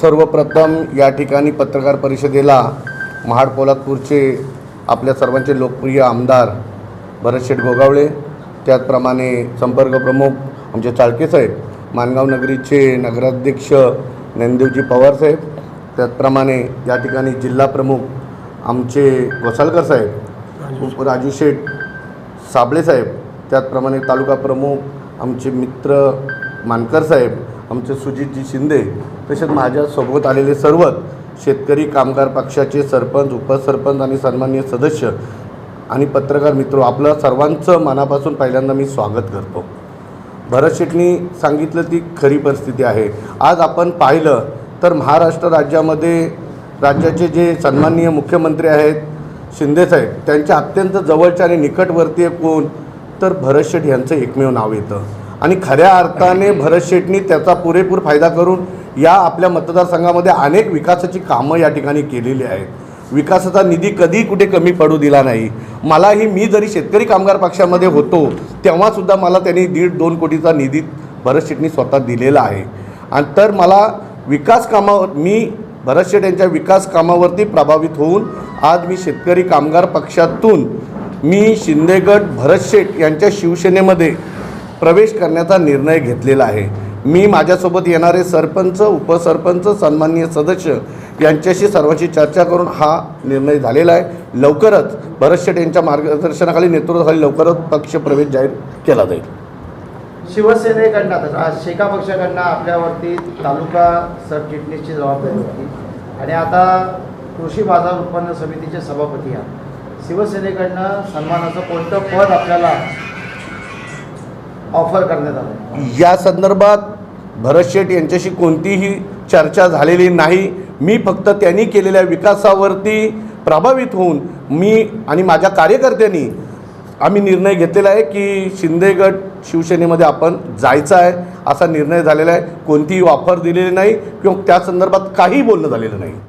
सर्वप्रथम या ठिकाणी पत्रकार परिषदेला महाड पोलादपूरचे आपल्या सर्वांचे लोकप्रिय आमदार भरतशेठ गोगावळे त्याचप्रमाणे संपर्क प्रमुख आमचे चाळके साहेब मानगाव नगरीचे नगराध्यक्ष ज्ञानदेवजी पवार साहेब त्याचप्रमाणे या ठिकाणी जिल्हा प्रमुख आमचे गोसालकर साहेब राजू शेठ. साबळे साहेब त्याचप्रमाणे तालुका प्रमुख आमचे मित्र मानकर साहेब आमचे सुजितजी शिंदे तसेच माझ्यासोबत आलेले सर्वच शेतकरी कामगार पक्षाचे सरपंच उपसरपंच आणि सन्माननीय सदस्य आणि पत्रकार मित्र आपलं सर्वांचं मनापासून पहिल्यांदा मी स्वागत करतो. भरत शेटनी सांगितलं ती खरी परिस्थिती आहे. आज आपण पाहिलं तर महाराष्ट्र राज्यामध्ये राज्याचे जे सन्माननीय मुख्यमंत्री आहेत शिंदेसाहेब त्यांच्या अत्यंत जवळच्या आणि निकटवर्तीय कोण? तर भरत शेठ यांचं एकमेव नाव येतं. आणि खऱ्या अर्थाने भरत शेटनी त्याचा पुरेपूर फायदा करून या आपल्या मतदारसंघामध्ये अनेक विकासाची कामं या ठिकाणी केलेली आहेत. विकासाचा निधी कधी कुठे कमी पडू दिला नाही. मलाही मी जरी शेतकरी कामगार पक्षामध्ये होतो तेव्हासुद्धा मला त्यांनी दीड दोन कोटीचा निधी भरत शेटनी स्वतः दिलेला आहे. आणि तर मला विकास कामावर मी भरतशेट यांच्या विकास कामावरती प्रभावित होऊन आज मी शेतकरी कामगार पक्षातून मी शिंदेगड भरतशेट यांच्या शिवसेनेमध्ये प्रवेश करण्याचा निर्णय घेतलेला आहे. मी माझ्यासोबत येणारे सरपंच उपसरपंच सन्माननीय सदस्य यांच्याशी सर्वांशी चर्चा करून हा निर्णय झालेला आहे. लवकरच भरत शेट यांच्या मार्गदर्शनाखाली नेतृत्वाखाली लवकरच पक्ष प्रवेश जाहीर केला जाईल. शिवसेनेकडनं आज शेका पक्षाकडनं आपल्यावरती तालुका सरचिटणीसची जबाबदारी होती. आणि आता कृषी बाजार उत्पन्न समितीचे सभापती आहात. शिवसेनेकडनं सन्मानाचं कोणतं पद आपल्याला ऑफर करण्यात आलं? या संदर्भात भरत शेठ यांच्याशी कोणतीही चर्चा झालेली नाही. मी फक्त त्यांनी केलेल्या विकासावरती प्रभावित होऊन मी आणि माझ्या कार्यकर्त्यांनी आम्ही निर्णय घेतलेला आहे की शिंदेगड शिवसेनेमध्ये आपण जायचं आहे असा निर्णय झालेला आहे. कोणतीही ऑफर दिलेली नाही किंवा त्या संदर्भात काही बोलणं झालेलं नाही.